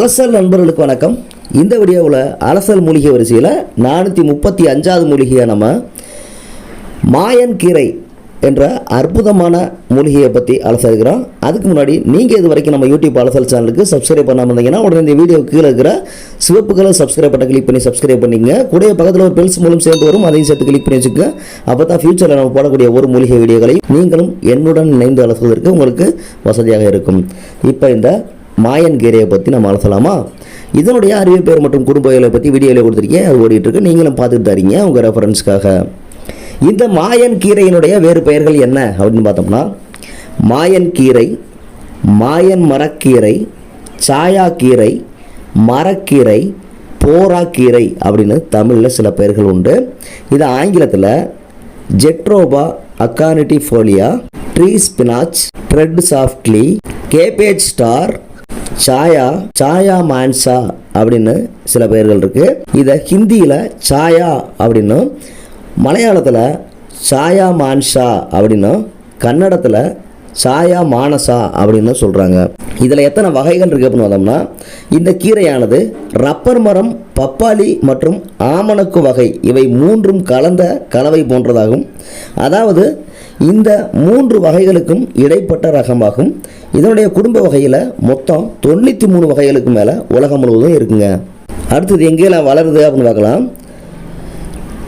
அலசல் நண்பர்களுக்கு வணக்கம். இந்த வீடியோவில் அலசல் மூலிகை வரிசையில் நானூற்றி முப்பத்தி அஞ்சாவது மூலிகையை நம்ம மாயன் கீரை என்ற அற்புதமான மூலிகையை பற்றி அலசலுக்கிறோம் அதுக்கு முன்னாடி நீங்கள் இது வரைக்கும் நம்ம யூடியூப் அலசல் சேனலுக்கு சப்ஸ்கிரைப் பண்ணாமல் இருந்தீங்கன்னா உடனே இந்த வீடியோ கீழே இருக்கிற சிவப்பு கலர் சப்ஸ்கிரைப் பட்டன் கிளிக் பண்ணி சப்ஸ்கிரைப் பண்ணிங்க கூட பக்கத்தில் ஒரு பெல்ஸ் மூலம் சேர்ந்து வரும். அதையும் சேர்த்து கிளிக் பண்ணி வச்சுக்க அப்போ தான் ஃபியூச்சரில் நம்ம போடக்கூடிய ஒரு மூலிகை வீடியோகளை நீங்களும் என்னுடன் இணைந்து அலசுவதற்கு உங்களுக்கு வசதியாக இருக்கும். இப்போ இந்த மாயன் கீரையை பற்றி நம்ம அலசலாமா? இதனுடைய அறிவு பேர் மற்றும் குடும்பங்களை பற்றி வீடியோவில் கொடுத்துருக்கேன். அது ஓடிட்டுருக்கு. நீங்களும் பார்த்துட்டு தரீங்க. உங்கள் ரெஃபரன்ஸ்க்காக இந்த மாயன் கீரையினுடைய வேறு பெயர்கள் என்ன? அப்படின்னு பார்த்தோம்னா மாயன் கீரை மாயன் மரக்கீரை சாயா கீரை மரக்கீரை போரா கீரை அப்படின்னு தமிழில் சில பெயர்கள் உண்டு. இது ஆங்கிலத்தில் jatropha aconitifolia tree spinach tread softly cabbage star chaya chaya mansa அப்படின்னு சில பெயர்கள் இருக்கு. இதை ஹிந்தியில் சாயா அப்படின்னும் மலையாளத்தில் சாயா மான்ஷா அப்படின்னும் கன்னடத்தில் சாயா மானசா அப்படின்னு சொல்கிறாங்க இதில் எத்தனை வகைகள் இருக்குது அப்படின்னு பார்த்தோம்னா இந்த கீரையானது ரப்பர் மரம் பப்பாளி மற்றும் ஆமணக்கு வகை. இவை மூன்றும் கலந்த கலவை போன்றதாகும். அதாவது இந்த மூன்று வகைகளுக்கும் இடைப்பட்ட ரகமாகும். இதனுடைய குடும்ப வகையில் மொத்தம் தொண்ணூற்றி மூணு வகைகளுக்கு மேலே உலகம் முழுவதும் இருக்குங்க. அடுத்தது எங்கேயெல்லாம் வளருது அப்படின்னு பார்க்கலாம்.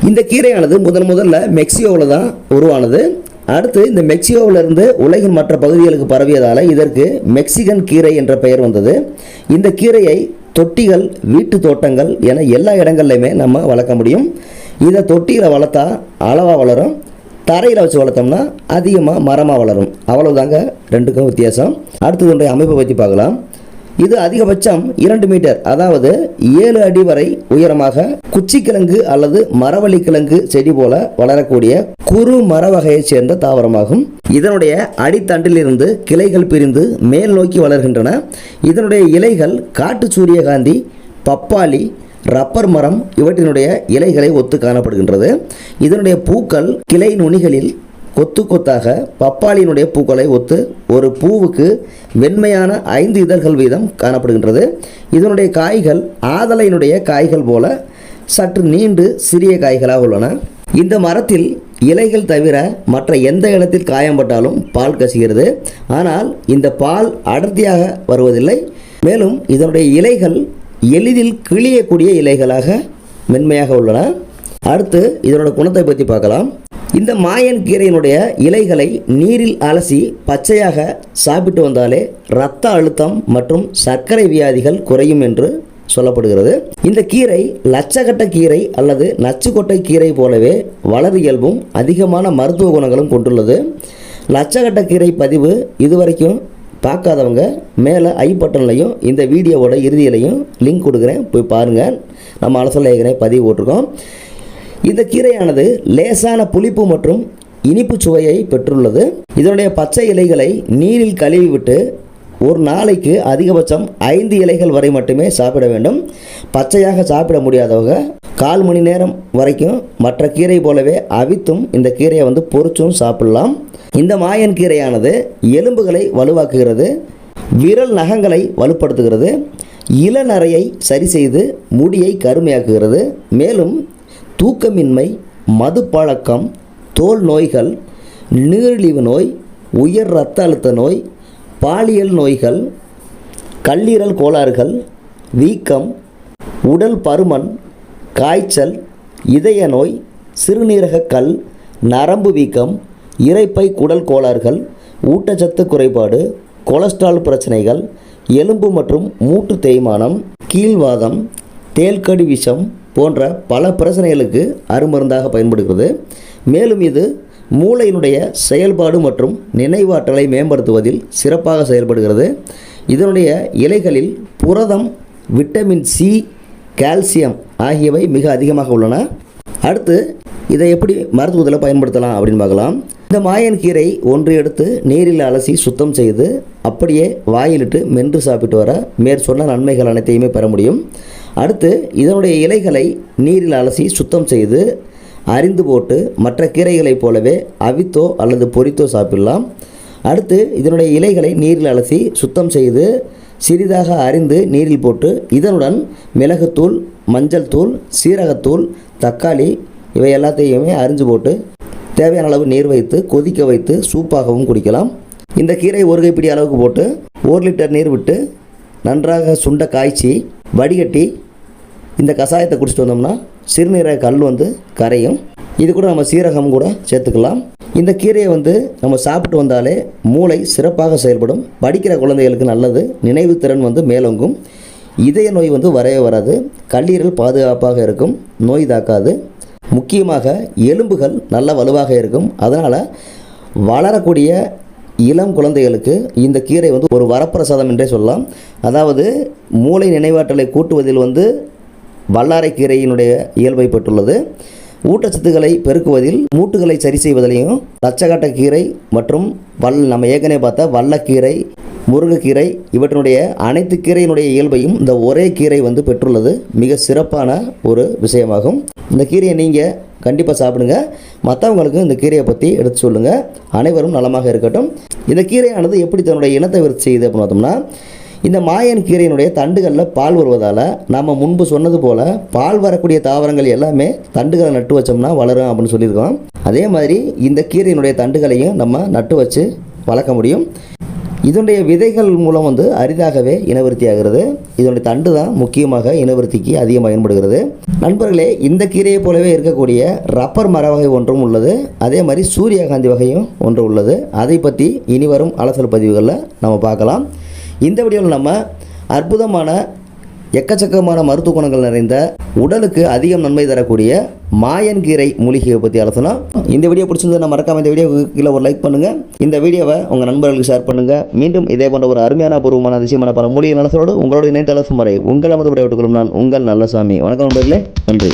இந்த கீரையானது முதன் முதல்ல மெக்சிகோவில் தான் உருவானது. அடுத்து இந்த மெக்சிகோவிலிருந்து உலகின் மற்ற பகுதிகளுக்கு பரவியதால் இதற்கு மெக்சிகன் கீரை என்ற பெயர் வந்தது. இந்த கீரையை தொட்டிகள் வீட்டு தோட்டங்கள் என எல்லா இடங்கள்லையுமே நம்ம வளர்க்க முடியும். இதை தொட்டியில் வளர்த்தா அளவாக வளரும். தரையில் வச்சு வளர்த்தோம்னா அதிகமாக மரமாக வளரும். அவ்வளோதாங்க ரெண்டுக்கும் வித்தியாசம். அடுத்தது ஒன்றை அமைப்பை பற்றி பார்க்கலாம். இது அதிகபட்சம் இரண்டு மீட்டர். அதாவது ஏழு அடி வரை உயரமாக குச்சிக்கிழங்கு அல்லது மரவள்ளி கிழங்கு செடி போல வளரக்கூடிய குறு மர வகையைச் சேர்ந்த தாவரமாகும். இதனுடைய அடித்தண்டிலிருந்து கிளைகள் பிரிந்து மேல் நோக்கி வளர்கின்றன. இதனுடைய இலைகள் காட்டு சூரியகாந்தி பப்பாளி ரப்பர் மரம் இவற்றினுடைய இலைகளை ஒத்து காணப்படுகின்றது. இதனுடைய பூக்கள் கிளை நுனிகளில் கொத்து கொத்தாக பப்பாளியினுடைய பூக்களை ஒத்து ஒரு பூவுக்கு வெண்மையான ஐந்து இதழ்கள் வீதம் காணப்படுகின்றது. இதனுடைய காய்கள் ஆதலையினுடைய காய்கள் போல சற்று நீண்டு சிறிய காய்களாக உள்ளன. இந்த மரத்தில் இலைகள் தவிர மற்ற எந்த இடத்தில் காயம்பட்டாலும் பால் கசிகிறது. ஆனால் இந்த பால் அடர்த்தியாக வருவதில்லை. மேலும் இதனுடைய இலைகள் எளிதில் கிழியக்கூடிய இலைகளாக மென்மையாக உள்ளன. அடுத்து இதனோட குணத்தை பற்றி பார்க்கலாம். இந்த மாயன் கீரையினுடைய இலைகளை நீரில் அலசி பச்சையாக சாப்பிட்டு வந்தாலே இரத்த அழுத்தம் மற்றும் சர்க்கரை வியாதிகள் குறையும் என்று சொல்லப்படுகிறது. இந்த கீரை லட்சக்கட்ட கீரை அல்லது நச்சுக்கொட்டை கீரை போலவே வளர் இயல்பும் அதிகமான மருத்துவ குணங்களும் கொண்டுள்ளது. லட்சக்கட்ட கீரை பதிவு இதுவரைக்கும் பார்க்காதவங்க மேலே ஐ பட்டன்லையும் இந்த வீடியோவோட இறுதியிலையும் லிங்க் கொடுக்குறேன். போய் பாருங்கள் நம்ம அலசல் ஏற்கனவே பதிவு போட்டிருக்கோம். இந்த கீரையானது லேசான புளிப்பு மற்றும் இனிப்பு சுவையை பெற்றுள்ளது. இதனுடைய பச்சை இலைகளை நீரில் கழுவி விட்டு ஒரு நாளைக்கு அதிகபட்சம் ஐந்து இலைகள் வரை மட்டுமே சாப்பிட வேண்டும். பச்சையாக சாப்பிட முடியாதவங்க கால் மணி நேரம் வரைக்கும் மற்ற கீரை போலவே அவித்தும் இந்த கீரையை வந்து பொறிச்சும் சாப்பிடலாம். இந்த மாயன் கீரையானது எலும்புகளை வலுவாக்குகிறது விரல் நகங்களை வலுப்படுத்துகிறது இளநரையை சரி செய்து முடியை கருமையாக்குகிறது. மேலும் தூக்கமின்மை மதுப்பழக்கம் தோல் நோய்கள் நீரிழிவு நோய் உயர் இரத்த அழுத்த நோய் பாலியல் நோய்கள் கல்லீரல் கோளாறுகள் வீக்கம் உடல் பருமன் காய்ச்சல் இதய நோய் சிறுநீரக கல் நரம்பு வீக்கம் இரைப்பை குடல் கோளாறுகள் ஊட்டச்சத்து குறைபாடு கொலஸ்ட்ரால் பிரச்சனைகள் எலும்பு மற்றும் மூட்டு தேய்மானம் கீழ்வாதம் தேல்கடி விஷம் போன்ற பல பிரச்சனைகளுக்கு அருமருந்தாக பயன்படுகிறது. மேலும் இது மூளையினுடைய செயல்பாடு மற்றும் நினைவாற்றலை மேம்படுத்துவதில் சிறப்பாக செயல்படுகிறது. இதனுடைய இலைகளில் புரதம் விட்டமின் சி கால்சியம் ஆகியவை மிக அதிகமாக உள்ளன. அடுத்து இதை எப்படி மருத்துவத்தில் பயன்படுத்தலாம் அப்படின்னு பார்க்கலாம். இந்த மாயன் கீரை ஒன்று எடுத்து நீரில் அலசி சுத்தம் செய்து அப்படியே வாயிலிட்டு மென்று சாப்பிட்டு வர மேற் சொன்ன நன்மைகள் அனைத்தையுமே பெற முடியும். அடுத்து இதனுடைய இலைகளை நீரில் அலசி சுத்தம் செய்து அரிந்து போட்டு மற்ற கீரைகளைப் போலவே அவித்தோ அல்லது பொரித்தோ சாப்பிடலாம். அடுத்து இதனுடைய இலைகளை நீரில் அலசி சுத்தம் செய்து சிறிதாக அரிந்து நீரில் போட்டு இதனுடன் மிளகுத்தூள் மஞ்சள் தூள் சீரகத்தூள் தக்காளி இவை எல்லாத்தையுமே அரிஞ்சு போட்டு தேவையான அளவு நீர் வைத்து கொதிக்க வைத்து சூப்பாகவும் குடிக்கலாம். இந்த கீரை ஒரு கைப்பிடி அளவுக்கு போட்டு ஒரு லிட்டர் நீர் விட்டு நன்றாக சுண்ட காய்ச்சி வடிகட்டி இந்த கஷாயத்தை குடிச்சிட்டு வந்தோம்னா சிறுநீரக கல் வந்து கரையும். இது கூட நம்ம சீரகம் கூட சேர்த்துக்கலாம். இந்த கீரையை வந்து நம்ம சாப்பிட்டு வந்தாலே மூளை சிறப்பாக செயல்படும். படிக்கிற குழந்தைகளுக்கு நல்லது. நினைவு திறன் வந்து மேலோங்கும். இதய நோய் வந்து வரவே வராது. கல்லீரல் பாதுகாப்பாக இருக்கும். நோய் தாக்காது. முக்கியமாக எலும்புகள் நல்ல வலுவாக இருக்கும். அதனால் வளரக்கூடிய இளம் குழந்தைகளுக்கு இந்த கீரை வந்து ஒரு வரப்பிரசாதம் என்றே சொல்லலாம். அதாவது மூளை நினைவாற்றலை கூட்டுவதில் வந்து வல்லாரை கீரையினுடைய இயல்பை பெற்றுள்ளது. ஊட்டச்சத்துக்களை பெருக்குவதில் மூட்டுகளை சரி செய்வதிலையும் லட்சக்கட்ட கீரை மற்றும் வல் நம்ம ஏற்கனவே பார்த்த வல்லக்கீரை முருங்கைக்கீரை இவற்றினுடைய அனைத்து கீரையினுடைய இயல்பையும் இந்த ஒரே கீரை வந்து பெற்றுள்ளது. மிக சிறப்பான ஒரு விஷயமாகும். இந்த கீரையை நீங்கள் கண்டிப்பாக சாப்பிடுங்க. மற்றவங்களுக்கும் இந்த கீரையை பற்றி எடுத்து சொல்லுங்கள் அனைவரும் நலமாக இருக்கட்டும். இந்த கீரையானது எப்படி தன்னுடைய இனத்தை விருத்தி செய்யுது அப்படின்னு பார்த்தோம்னா இந்த மாயன் கீரையினுடைய தண்டுகளில் பால் வருவதால் நம்ம முன்பு சொன்னது போல் பால் வரக்கூடிய தாவரங்கள் எல்லாமே தண்டுகளை நட்டு வச்சோம்னா வளரும் அப்படின்னு சொல்லியிருக்கோம். அதே மாதிரி இந்த கீரையினுடைய தண்டுகளையும் நம்ம நட்டு வச்சு வளர்க்க முடியும். இதனுடைய விதைகள் மூலம் வந்து அரிதாகவே இனவிருத்தி ஆகிறது இதனுடைய தண்டு தான் முக்கியமாக இனவருத்திக்கு அதிகம் பயன்படுகிறது. நண்பர்களே இந்த கீரையை போலவே இருக்கக்கூடிய ரப்பர் மர வகை ஒன்றும் உள்ளது. அதே மாதிரி சூரியகாந்தி வகையும் ஒன்று உள்ளது. அதை பற்றி இனி வரும் அலசல் பதிவுகளில் நம்ம பார்க்கலாம். இந்த வீடியோவில் நம்ம அற்புதமான எக்கச்சக்கமான மருத்துவ குணங்கள் நிறைந்த உடலுக்கு அதிகம் நன்மை தரக்கூடிய மாயன்கீரை மூலிகையை பற்றி ஆலோசனை. இந்த வீடியோ பிடிச்சிருந்தா மறக்காம இந்த வீடியோ கீழே ஒரு லைக் பண்ணுங்கள் இந்த வீடியோவை உங்கள் நண்பர்களுக்கு ஷேர் பண்ணுங்கள் மீண்டும் இதே போன்ற ஒரு அருமையான பூர்வமான அதிசயமான பல மூலிகை நலசோடு உங்களோட இணையதள சுமரை உங்கள் நமது விடைவிட்டுக் கொள்ளும் நான் உங்கள் நல்லசாமி. வணக்கம் நண்பர்களே. நன்றி.